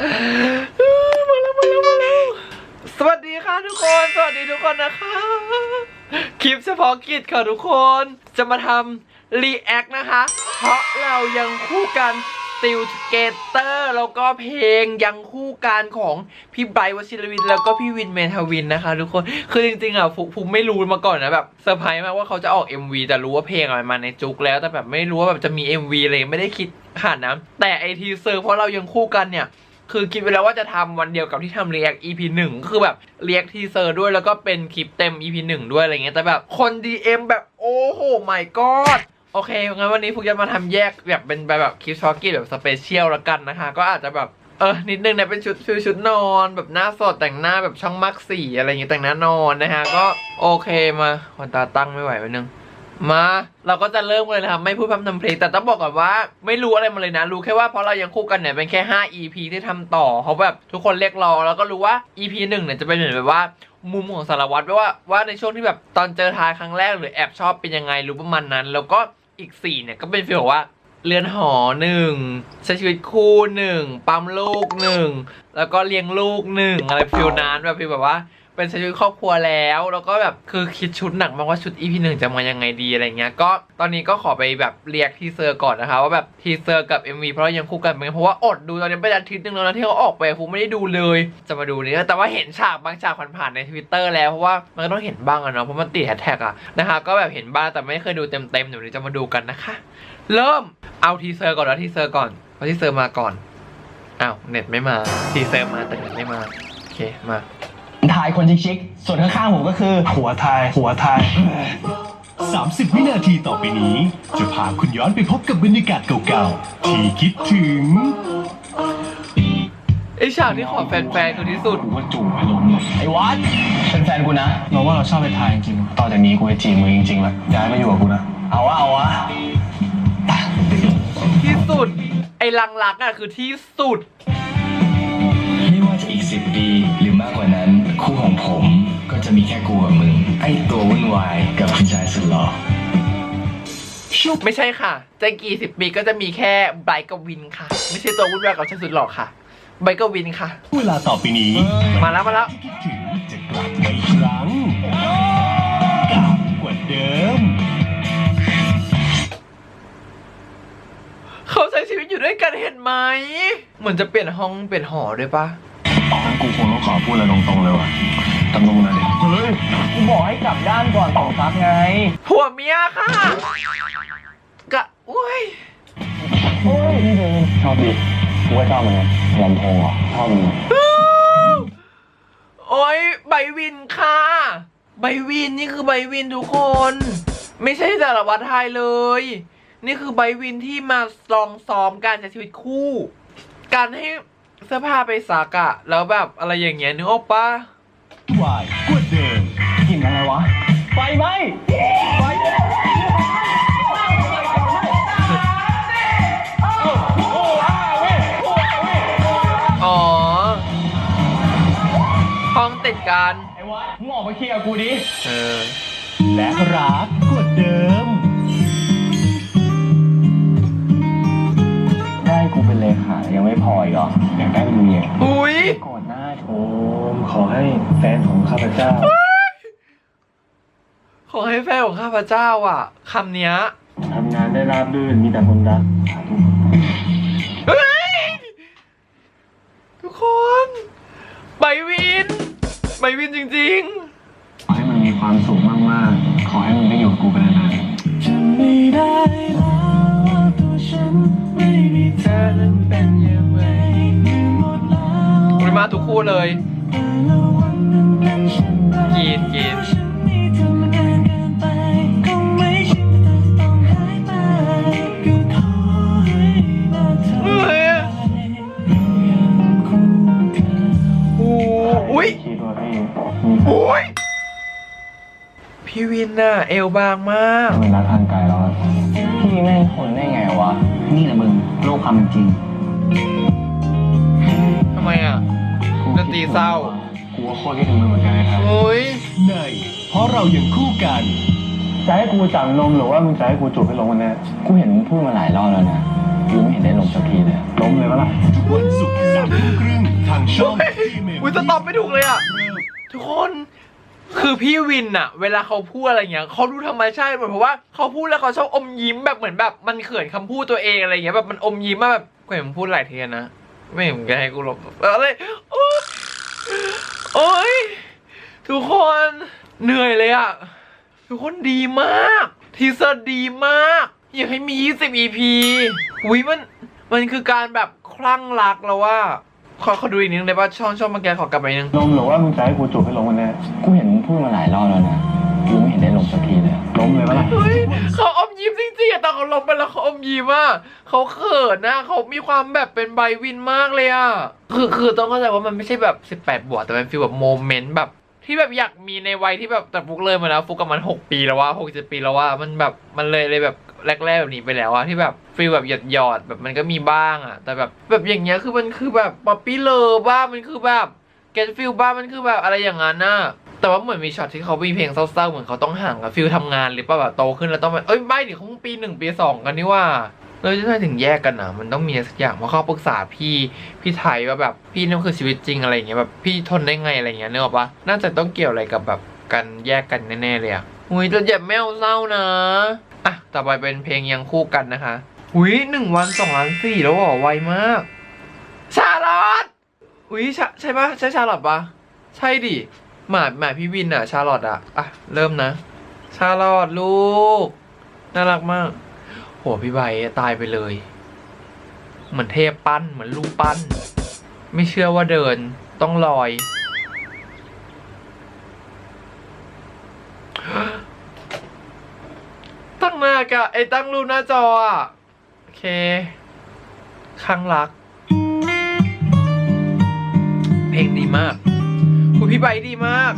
มาแล้วมาแล้วมาแล้วสวัสดีค่ะทุกคน สวัสดีทุกคนนะคะ คลิปเฉพาะกิจค่ะทุกคน จะมาทำรีแอคนะคะ เพราะเรายังคู่กัน Still Together แล้วก็เพลงยังคู่กันของพี่ไบรท์วชิรวินแล้วก็พี่วินเมทาวินนะคะ ทุกคนคือจริงๆอะฟุกฟุกไม่รู้มาก่อนนะแบบเซอร์ไพรส์มากว่าเขาจะออก MV แต่รู้ว่าเพลงอะมันมาในจุกแล้ว แต่แบบไม่รู้ว่าแบบจะมี MV เลยไม่ได้คิดขนาดนั้นแต่ไอทีเซอร์เพราะเรายังคู่กันเนี่ย คือคิดไว้แล้วว่าจะทำวันเดียวกับที่ทำ React EP หนึ่งคือแบบ React Teaser ด้วยแล้วก็เป็นคลิปเต็ม EP หนึ่งด้วยอะไรเงี้ยแต่แบบคน DM แบบโอ้โห my god โอเคงั้นวันนี้ฟุกจะมาทำแยกแบบเป็นแบบคลิปช็อตกี้แบบสเปเชียลละกันนะคะ ก็อาจจะแบบเออ นิดนึงนะเป็นชุดฟิลชุดนอน แบบหน้าสดแต่งหน้าแบบช่องมักสีอะไรอย่างเงี้ยแต่งหน้านอนนะฮะ ก็โอเคมาขนตาตั้งไม่ไหวไปนึง มาเราก็จะเริ่มเลยนะครับ ไม่พูดพร่ำทำเพลงแต่ต้องบอกก่อนว่า ไม่รู้อะไรมาเลยนะ รู้แค่ว่าเพราะเรายังคู่กันเนี่ยเป็นแค่ 5 EP ที่ทำต่อเพราแบบทุกคนเรียกร้องแล้วก็รู้ว่า EP หนึ่งเนี่ยจะเป็นเหมือนแบบว่า มุมของสารวัตรว่าว่าในช่วงที่แบบตอนเจอทายครั้งแรกหรือแอบชอบเป็นยังไงรู้ประมาณนั้น แล้วก็อีกสี่เนี่ยก็เป็นฟีลแบบว่าเรือนหอหนึ่งใช้ชีวิตคู่หนึ่งปั๊มลูกหนึ่งแล้วก็เลี้ยงลูกหนึ่งอะไรฟิลนั้นแบบฟีลแบบว่า เป็นช้ชีวิตครอบครัวแล้ว แล้วก็แบบคือคิดชุดหนักมากว่าชุด EP หนึ่งจะมายังไงดีอะไรเงี้ยก็ตอนนี้ก็ขอไปแบบเรียกทีเซอร์ก่อนนะคะว่าแบบทีเซอร์กับ MV เพราะเรายังคู่กันเหมือนเพราะว่าอดดูตอนนี้ไปอาทิตย์นึงแล้วนะที่เขาออกไปฟูไม่ได้ดูเลย จะมาดูนี่แต่ว่าเห็นฉากบางฉากผ่านๆในทวิตเตอร์แล้วเพราะว่ามันก็ต้องเห็นบ้างอะเนาะเพราะมันติดแฮชแท็กอะนะคะก็แบบเห็นบ้างแต่ไม่เคยดูเต็มๆเดี๋ยวนี้จะมาดูกันนะคะ เริ่มเอาทีเซอร์ก่อนแล้วทีเซอร์ก่อนเพราะทีเซอร์มาก่อนอ้าวเน็ตไม่มาทีเซอร์มาแต่เน็ตไม่มาโอเคมา ทายคนชิคๆส่วนข้างๆผมก็คือ หัวทาย หัวทาย 30 วินาทีต่อไปนี้ จะพาคุณย้อนไปพบกับบรรยากาศเก่าๆ ที่คิดถึงไอฉากที่ขอแฟนๆคือที่สุด กูว่าจูบไปล้มเลยไอ้วัดเป็นแฟนกูนะ เราว่าเราชอบไปทายจริงๆต่อจากนี้กูจะจีบมึงจริงๆแล้วย้ายมาอยู่กับกูนะ เอาวะเอาวะที่สุด ไอ้ลังรักอะคือที่สุด ไม่ว่าจะอีกสิบปี มีแค่กูกับมึง ไอ้ตัววุ่นวายกับผู้ชายสุดหล่อไม่ใช่ค่ะจะกี่สิบปีก็จะมีแค่ไบร์ทกับวินค่ะ ไม่ใช่ตัววุ่นวายกับฉันสุดหล่อค่ะไบร์ทกับวินค่ะ เวลาต่อไปนี้มาแล้วมาแล้วที่คิดถึงจะกลับมาอีกครั้งกลับกว่าเดิม เขาใช้ชีวิตอยู่ด้วยกันเห็นไหม เหมือนจะเปลี่ยนห้องเปลี่ยนหอด้วยปะงั้นกูคงต้องขอพูดอะไรตรงๆเลยว่ะตำรวจนะเด็ กเฮ้ยกูบอกให้กลับด้านก่อนต่อซักไง ผัวเมียค่ะ กะ อุ้ย โอ้ยนี่เดินชอบดิกูก็ชอบเหมือนกันลำโพงเหรอชอบมึงโอ้ยใบวินค่ะ ใบวินนี่คือใบวินทุกคน ไม่ใช่สารวัตรไทยเลย นี่คือใบวินที่มาลองซ้อมการใช้ชีวิตคู่ การให้เสื้อผ้าไปซักอะแล้วแบบอะไรอย่างเงี้ยนึกออกปะวายกว่าเดิม กลิ่นอะไรวะ ไฟไหมไฟอ๋อ ห้องติดกัน ไอ้วัดมึงออกมาเคลียร์กูดิ เออ และรักกว่าเดิม ได้กูเป็นเลขายังไม่พออีกเหรออยากได้เป็นเมีย อุ้ยกอดหน้าโชโอมขอให้แฟนของข้าพเจ้า ขอให้แฟนของข้าพเจ้าอะคำเนี้ยทำงานได้ราบรื่นมีแต่คนรักสาธุเฮ้ยทุกคนใบวินใบวินจริง ขอให้มันมีความสุขมากๆ ขอให้มึงได้อยู่กับกูไปนานๆจะไม่ได้แล้วว่าตัวฉันไม่มีเธอนั้นเป็นอย่างไรลืมหมดแล้วๆอุ้ยมาทุกคู่เลยแล้ววันนั้นเป็นเช่นไรกินกินฉั พี่วินน่ะเอวบางมากมันรักทางกายแล้วอะพี่แม่งทนได้ไงวะ นี่แหละมึงโลกความเป็นจริงทำไมอะดนตรีเศร้า กูว่าโคตรคิดถึงมึงเหมือนกันนะครับอุ้ยในเพราะเรายังคู่กัน จะให้กูจับนมหรือว่ามึงจะให้กูจูบให้ลงกันแน่กูเห็นมึงพูดมาหลายรอบแล้วนะกูไม่เห็นได้ลงสักทีเลยล้มเลยปะล่ะ ทุกวันศุกร์สามทุ่มครึ่งอุ้ยจะตอบไม่ถูกเลยอะ ทุกคน คือพี่วินอะเวลาเขาพูดอะไรเงี้ยเขาดูธรรมชาติเหมือนเพราะว่าเขาพูดแล้วเขาชอบอมยิ้มแบบเหมือนแบบ มันเขินคำพูดตัวเองอะไรเงี้ยแบบมันอมยิ้มมาแบบกูเห็นมึงพูดหลายเทียนะไม่เห็นมึงจะให้กูหลบอะไรโอ๊ยโอ๊ยทุกคนเหนื่อยเลยอะทุกคนดีมากทีเซอร์ดีมากอยากให้มี 20 EP อุ้ยมันมันคือการแบบคลั่งรักแล้วว่าขอขอดูอีกนิดนึงได้ป่ะช่องช่องมื่อกี้ขอกลับไปอีกนิดนึงลมหรือว่ามึงจะให้กูจูบให้ลงวันนี้กูเห็นมึง พูดมาหลายรอบแล้วนะกูไม่เห็นได้ลงสักทีเลยล้มเลยปะล่ะเฮ้ยเขาอมยิ้มจริงๆอะตอนเขาลงไปแล้วเขาอมยิ้มอะเขาเขินนะเขามีความแบบเป็นไบวินมากเลยอะคือคือต้องเข้าใจว่ามันไม่ใช่แบบ 18 บวกแต่มันฟีลแบบโมเมนต์แบบ ที่แบบอยากมีในวัยที่แบบแต่ฟุกเลยมาแล้วฟุกกับมัน 6 ปีแล้วว่า6 7ปีแล้วว่ามันแบบมันเลยเลยแบบแรกๆแบบนี้ไปแล้วอะที่แบบฟีลแบบหยดหยอดๆแบบมันก็มีบ้างอะแต่แบบแบบอย่างเงี้ยคือมันคือแบบป๊อปปี้เลิฟบ้ามันคือแบบเกตฟิลบ้ามันคือแบบอะไรอย่างนั้นน่ะ แต่ว่าเหมือนมีช็อตที่เขามีเพลงเศร้าๆเหมือนเขาต้องห่างกับฟิลทำงานหรือเปล่าแบบโตขึ้นแล้วต้องแบบเอ้ยไม่ดิเขาเพิ่งปีหนึ่งปีสองกันนี่ว่าแล้วจะทำไมถึงแยกกันอะมันต้องมีสักอย่างเพราะเขาปรึกษาพี่พี่ไทยว่าแบบพี่นี่คือชีวิตจริงอะไรอย่างเงี้ยแบบพี่ทนได้ไงอะไรเงี้ยเนออกปะน่าจะต้องเกี่ยวอะไรกับแบบการแยกกันแน่ๆเลยอะอุ้ยจะเจ็บไม่เศร้านะอะต่อไปเป็นเพลงยังคู่กันนะคะอุ้ยหนึ่งวันสองล้านสี่แล้วเหรอไวมากชาลอตอุ้ยใช่ใช่ปะใช่ชาลอตปะใช่ดิ หมาหมาพี่วินอะชาลอตอะอะ เริ่มนะ ชาลอตลูก น่ารักมาก โหพี่ใบตายไปเลย เหมือนเทพปั้นเหมือนลูกปั้น ไม่เชื่อว่าเดินต้องลอยตั้งหน้ากะไอ้ตั้งรูปหน้าจออะโอเคข้างรัก เพลงดีมาก พี่ใบดีมาก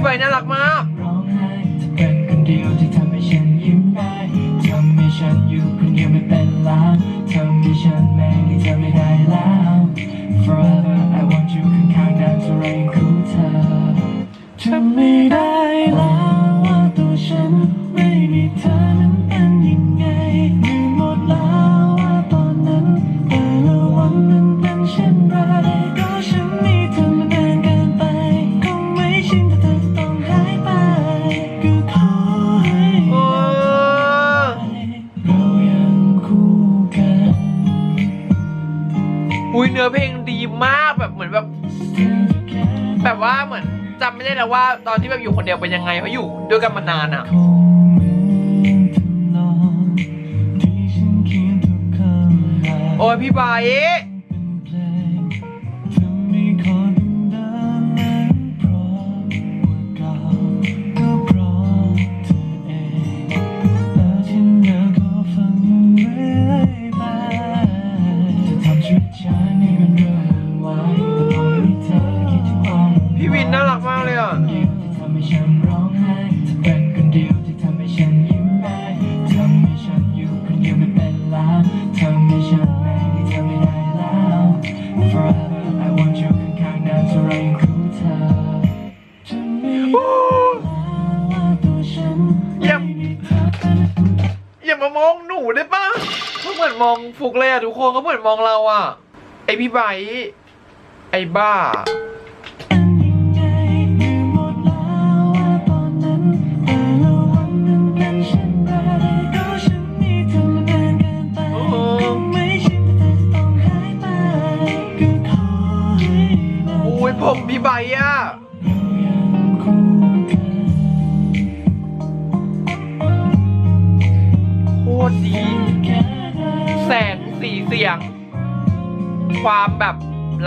พี่ใบน่ารักมาก ไม่ได้แล้วว่าตอนที่แบบอยู่คนเดียวเป็นยังไงเพราะอยู่ด้วยกันมานานอะคงเหมือ มองฟุกเลยอะทุกคนเขาเหมือนมองเราอะไอพี่ใบร์ทไอบ้า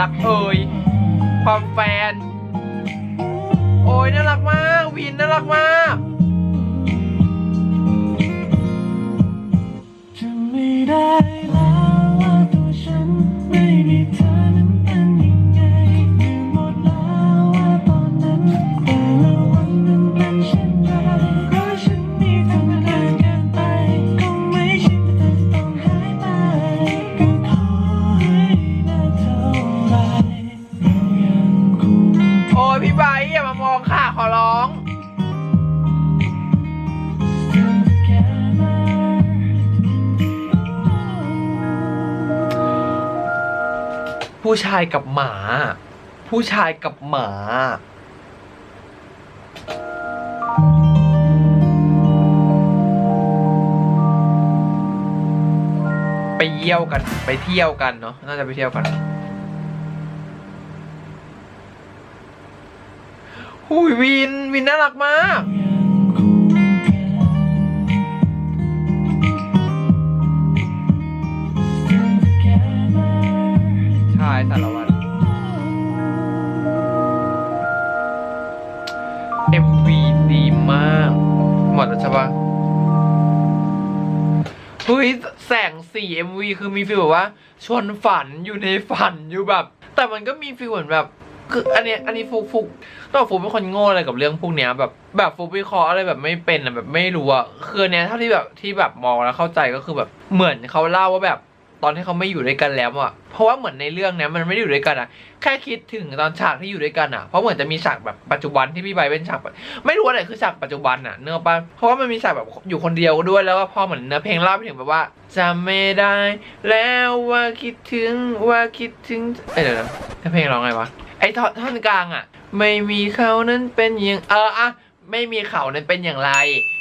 รักเอ่ยความแฟน โอ้ยน่ารักมาก วินน่ารักมาก ผู้ชายกับหมา ผู้ชายกับหมาไปเยี่ยวกันไปเที่ยวกันเนาะน่าจะไปเที่ยวกันหุยวินวินน่ารักมาก สารวัตร MV ดีมาก หมดแล้วใช่ปะเฮ้ยแสงสี MV คือมีฟีลแบบว่า ชวนฝันอยู่ในฝันอยู่แบบ แต่มันก็มีฟีลเหมือนแบบ คืออันเนี้ยอันนี้ฟุกฟุกต้องฟุกเป็นคนโง่อะไรกับเรื่องพวกเนี้ยแบบแบบฟุกวิเคราะห์อะไรแบบไม่เป็นอะแบบไม่รู้อะคือเนี้ยเท่าที่แบบที่แบบมองแล้วเข้าใจก็คือแบบเหมือนเขาเล่าว่าแบบ ตอนที่เขาไม่อยู่ด้วยกันแล้วอะเพราะว่าเหมือนในเรื่องเนี้ยมันไม่ได้อยู่ด้วยกันอะแค่คิดถึงตอนฉากที่อยู่ด้วยกันอะเพราะเหมือนจะมีฉากแบบปัจจุบันที่พี่ใบเป็นฉากแบบไม่รู้อะไรคือฉากปัจจุบันอะเนื้อปะเพราะว่ามันมีฉากแบบอยู่คนเดียวด้วยแล้วก็พอเหมือนเนื้อเพลงเล่าไปถึงแบบว่าจำไม่ได้ แล้วว่าคิดถึงว่าคิดถึงเอ้ยเดี๋ยวนะเนื้อเพลงร้องไงวะไอ้ท่อนท่อนกลางอะไม่มีเขานั้นเป็นอย่างเอออะไม่มีเขานั้นเป็นอย่างไร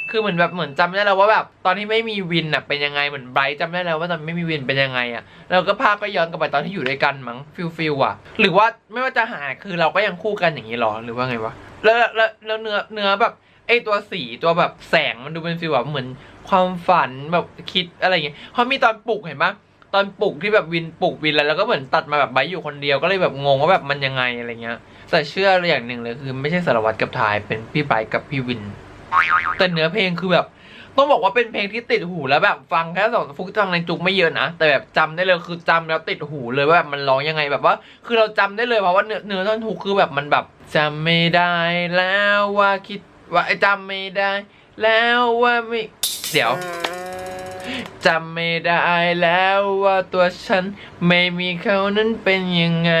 คือเหมือนแบบเหมือนจำได้แล้วว่าแบบตอนที่ไม่มีวินอะเป็นยังไงเหมือนไบรท์จำได้แล้วว่าตอนไม่มีวินเป็นยังไงอะแล้วก็ภาพก็ย้อนกลับไปตอนที่อยู่ด้วยกันมั้งฟิลฟิลอะ หรือว่าไม่ว่าจะหายคือเราก็ยังคู่กันอย่างนี้หรอหรือว่าไงวะแล้วแล้วแล้วเนื้อเนื้อแบบไอตัวสีตัวแบบแสงมันดูเป็นฟิลแบบเหมือนความฝันแบบคิดอะไรอย่างเงี้ยเพราะมีตอนปลุกเห็นปะตอนปลุกที่แบบวินปลุกวินแล้วแล้วก็เหมือนตัดมาแบบไบรท์อยู่คนเดียวก็เลยแบบงงว่าแบบมันยังไงอะไรเงี้ย แต่เชื่ออย่างหนึ่งเลยคือไม่ใช่สารวัตรกับทายเป็นพี่ไบกับพี่วิน แต่เนื้อเพลงคือแบบ ต้องบอกว่าเป็นเพลงที่ติดหูแล้วแบบฟังแค่สองฟุกฟังในจุกไม่เยอะนะแต่แบบจำได้เลยคือจำแล้วติดหูเลยว่าแบบมันร้องยังไงแบบว่า คือเราจำได้เลยเพราะว่าเนื้อเนื้อท่อนฮุกคือแบบมันแบบจำไม่ได้แล้วว่าคิดว่าไอ้จำไม่ได้ แล้วว่าไม่เดี๋ยวจำไม่ได้แล้วว่าตัวฉัน ไม่มีเขานั้นเป็นยังไง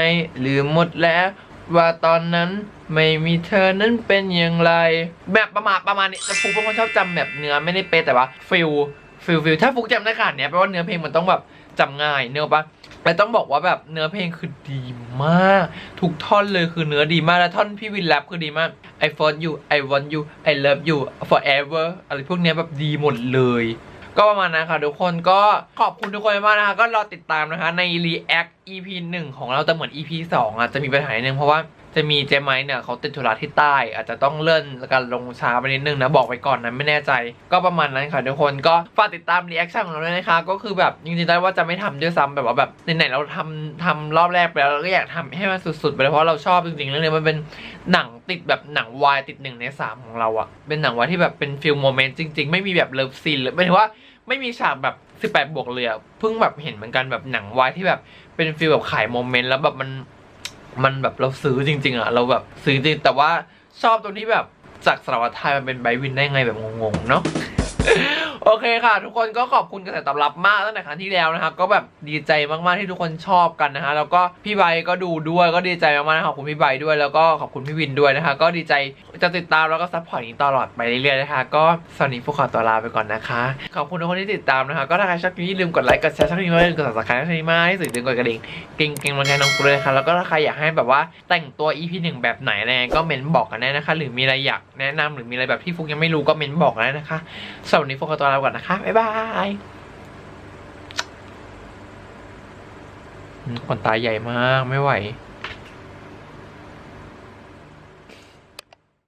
ลืมหมดแล้วว่าตอนนั้น ไม่มีเธอนั้นเป็นอย่างไร แบบประมาณประมาณนี้แต่ฟุกเป็นคนชอบจำแบบเนื้อไม่ได้เป๊ะแต่ว่าฟิลฟิลฟิลถ้าฟุกจำได้ขนาดเนี้ยแปลว่าเนื้อเพลงมันต้องแบบจำง่ายเนื้อปะและต้องบอกว่าแบบเนื้อเพลงคือดีมาก ทุกท่อนเลยคือเนื้อดีมาก และท่อนพี่วินแรปคือดีมาก I want you I want you I love you forever อะไรพวกเนี้ยแบบดีหมดเลย ก็ประมาณนั้นค่ะทุกคนก็ขอบคุณทุกคนมากนะคะ ก็รอติดตามนะคะใน React EP 1 ของเราแต่เหมือน EP 2อะจะมีปัญหานิดนึงเพราะว่า จะมีเจมไมเนี่ยเขาติดธุระที่ใต้ อาจจะต้องเลื่อนการลงช้าไปนิดนึงนะ บอกไปก่อนนะไม่แน่ใจ ก็ประมาณนั้นค่ะทุกคนก็ฝากติดตาม Reaction ของเราด้วยนะคะ ก็คือแบบจริงๆได้ว่าจะไม่ทำด้วยซ้ำแบบว่าแบบไหนๆเราทำทำรอบแรกไปแล้วเราก็อยากทำให้มันสุดๆไปเลยเพราะเราชอบจริงๆเรื่องนี้มันเป็นหนังติดแบบหนังวายติดหนึ่งในสามของเราอะเป็นหนังวายที่แบบเป็นฟิลโมเมนต์จริง ๆ ไม่มีแบบเลิฟซีนหรือหมายถึงว่าไม่มีฉากแบบ 18 บวกเลยอะเพิ่งแบบเห็นเหมือนกันแบบหนังวายที่แบบเป็นฟีลแบบขายโมเมนต์แล้วแบบมัน มันแบบเราซื้อจริง ๆอะเราแบบซื้อจริงแต่ว่าชอบตรงที่แบบจากสารวัตรไทยมันเป็นไบวินได้ไงแบบงงๆเนาะ โอเคค่ะ ทุกคนก็ขอบคุณกระแสตอบรับมากตั้งแต่ครั้งที่แล้วนะคะก็แบบดีใจมากๆที่ทุกคนชอบกันนะคะแล้วก็พี่ใบก็ดูด้วยก็ดีใจมากๆขอบคุณพี่ใบด้วยแล้วก็ขอบคุณพี่วินด้วยนะคะก็ดีใจจะติดตามแล้วก็ซัพพอร์ตนี้ตลอดไปเรื่อยๆนะคะก็สวัสดีพวกขอตัวลาไปก่อนนะคะ ขอบคุณทุกคนที่ติดตามนะคะก็ถ้าใครชอบคลิปนี้ลืมกดไลค์กดแชร์ช่องนี้ไว้อย่ลืมกด subscribe ช่องนี้มาให้สื่อลืมกดกระดิ่งเก่งเก่งมันแค่น้องกูเลยนะคะแล้วก็ถ้าใครอยากให้แบบว่าแต่งตัว EP หนึ่งแบบไหนอะไรก็เมนบอกกันได้นะคะ หรือมีอะไรอยากแนะนำหรือมีอะไรแบบที่ฟุกยังไม่รู้ก็เมนบอกกันได้นะคะสำหรับวันนี้ฟุกขอตัวลาก่อนนะคะ บ๊ายบายอืมขนตาใหญ่มากไม่ไหว